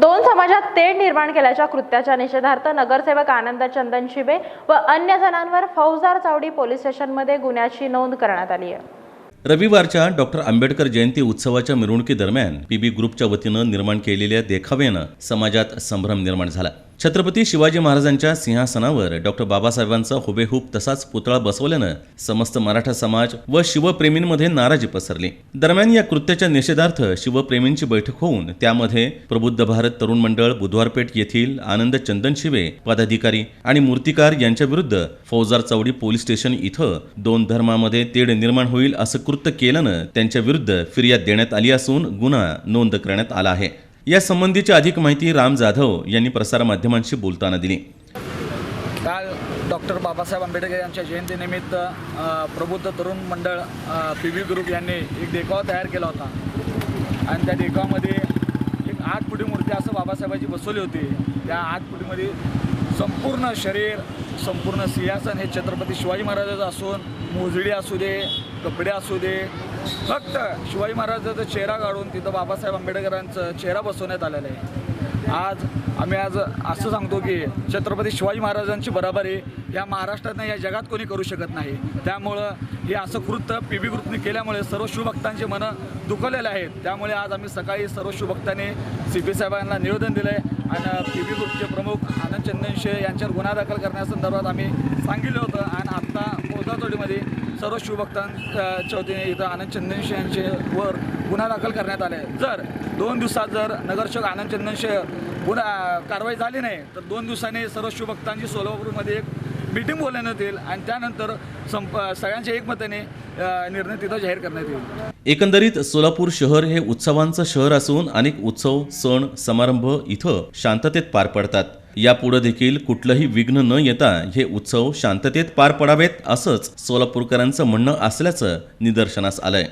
दोन समाजात तेढ निर्माण केल्याच्या कृत्याच्या निषेधार्थ नगरसेवक आनंद चंदन शिबे व अन्य जणांवर फौजदार चावडी पोलीस स्टेशनमध्ये गुन्ह्याची नोंद करण्यात आली आहे. रविवारच्या डॉक्टर आंबेडकर जयंती उत्सवाच्या मिरवणुकीदरम्यान पीबी ग्रुपच्या वतीनं निर्माण केलेल्या देखाव्यानं समाजात संभ्रम निर्माण झाला. छत्रपती शिवाजी महाराजांच्या सिंहासनावर डॉक्टर बाबासाहेबांचा हुबेहूब तसाच पुतळा बसवल्यानं समस्त मराठा समाज व शिवप्रेमींमध्ये नाराजी पसरली. दरम्यान या कृत्याच्या निषेधार्थ शिवप्रेमींची बैठक होऊन त्यामध्ये प्रबुद्ध भारत तरुण मंडळ बुधवारपेठ येथील आनंद चंदन शिवे पदाधिकारी आणि मूर्तिकार यांच्या विरुद्ध फौजार चौडी पोलीस स्टेशन इथं दोन धर्मामध्ये तेढ निर्माण होईल असं कृत्य केल्यानं त्यांच्या विरुद्ध फिर्याद देण्यात आली असून गुन्हा नोंद करण्यात आला आहे. या संबंधीची अधिक माहिती राम जाधव यांनी प्रसारमाध्यमांशी बोलताना दिली. काल डॉक्टर बाबासाहेब आंबेडकर यांच्या जयंतीनिमित्त प्रबुद्ध तरुण मंडळ पी व्ही ग्रुप यांनी एक देखावा तयार केला होता. आणि त्या देखावामध्ये एक आठ फुटी मूर्ती असं बाबासाहेबांची बसवली होती. त्या आठ फुटीमध्ये संपूर्ण शरीर संपूर्ण सिंहासन हे छत्रपती शिवाजी महाराजाचं असून मोजडी असू दे कपडे असू दे फक्त शिवाजी महाराजाचा चेहरा काढून तिथं बाबासाहेब आंबेडकरांचं चेहरा बसवण्यात आलेला आहे. आज आम्ही आज असं सांगतो की छत्रपती शिवाजी महाराजांची बराबरी या महाराष्ट्रातनं या जगात कोणी करू शकत नाही. त्यामुळं हे असं कृत्य पी बी कृतने केल्यामुळे सर्व शिवभक्तांचे मनं दुखवलेले आहेत. त्यामुळे आज आम्ही सकाळी सर्व शिवभक्तांनी सी पी साहेबांना निवेदन दिलं आहे आणि पी बी ग्रुपचे प्रमुख आनंद चंदनशे यांच्यावर गुन्हा दाखल करण्यासंदर्भात आम्ही सांगितलं होतं आणि आत्ता मोजातोडीमध्ये सर्व शिवभक्तांच्या वतीने इथं आनंद चंदनशे यांचे वर गुन्हा दाखल करण्यात आले. जर दोन दिवसात जर नगरसेवक आनंद चंदनशे गुन्हा कारवाई झाली नाही तर दोन दिवसांनी सर्व शिवभक्तांची सोलापूरमध्ये एक मीटिंग बोलवण्यात येईल आणि त्यानंतर संप सगळ्यांच्या एकमताने निर्णय तिथं जाहीर करण्यात येईल. एकंदरीत सोलापूर शहर हे उत्सवांचं शहर असून अनेक उत्सव सण समारंभ इथं शांततेत पार पडतात. यापुढे देखील कुठलंही विघ्न न येता हे उत्सव शांततेत पार पडावेत असंच सोलापूरकरांचं म्हणणं असल्याचं निदर्शनास आलंय.